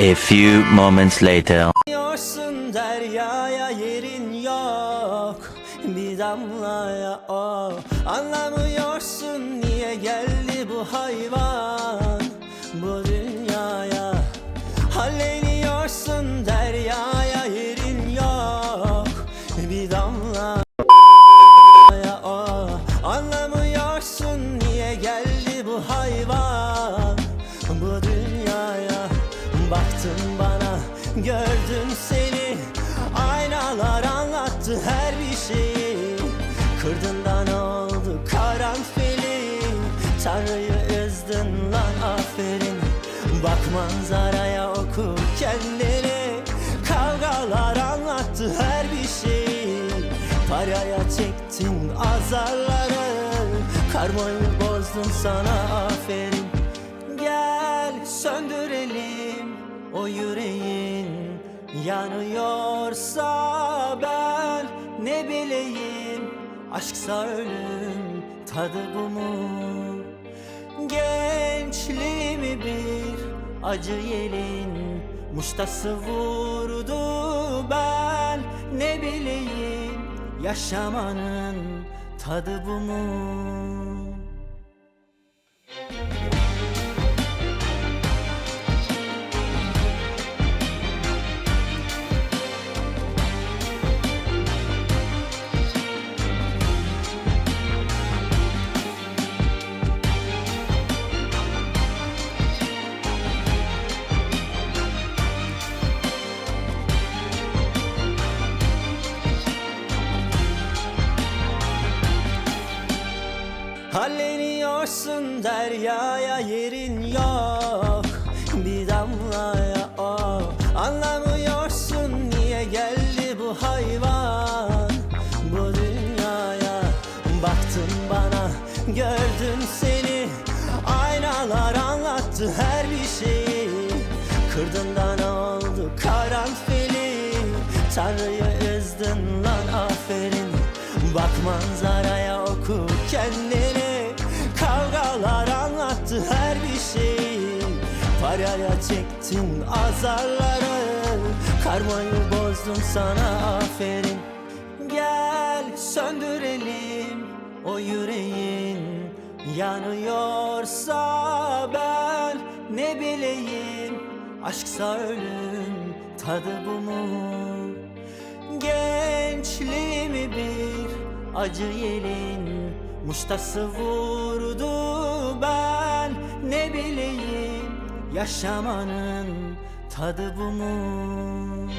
A few moments later. Yorsun deryaya yerin yok. Bir damlaya o Anlamıyorsun niye geldi bu hayvan. Bu dünyaya Halleniyorsun deryaya yerin yok. Bir damlaya o Anlamıyorsun niye geldi bu hayvan. Bu dünyaya Baktın bana gördüm seni. Aynalar anlattı her bir şeyi. Kırdın da ne oldu karanfili. Tanrı'yı üzdün lan aferin. Bak manzaraya oku kendini. Kavgalar anlattı her bir şeyi. Paraya çektin azarları. Karmayı bozdun sana aferin. Gel söndürelim o yüreğin Yanıyorsa ben ne bileyim Aşksa ölüm tadı bu mu? Gençliğimi bir acı yelin Muştası vurdu ben ne bileyim Yaşamanın tadı bu mu Halleniyorsun deryaya yerin yok. Bir damlaya o Anlamıyorsun niye geldi bu hayvan? Bu dünyaya Baktın bana gördüm seni. Aynalar anlattı her bir şeyi. Kırdın da ne oldu karanfili. Tanrı'yı üzdün lan aferin. Bak manzaraya oku kendini Paraya çektin azarları. Karmayı bozdum sana aferin. Gel söndürelim o yüreğin. Yanıyorsa ben ne bileyim. Aşksa ölüm tadı bu mu? Gençliğimi bir acı yelin Muştası vurdu ben ne bileyim Yaşamanın tadı bu mu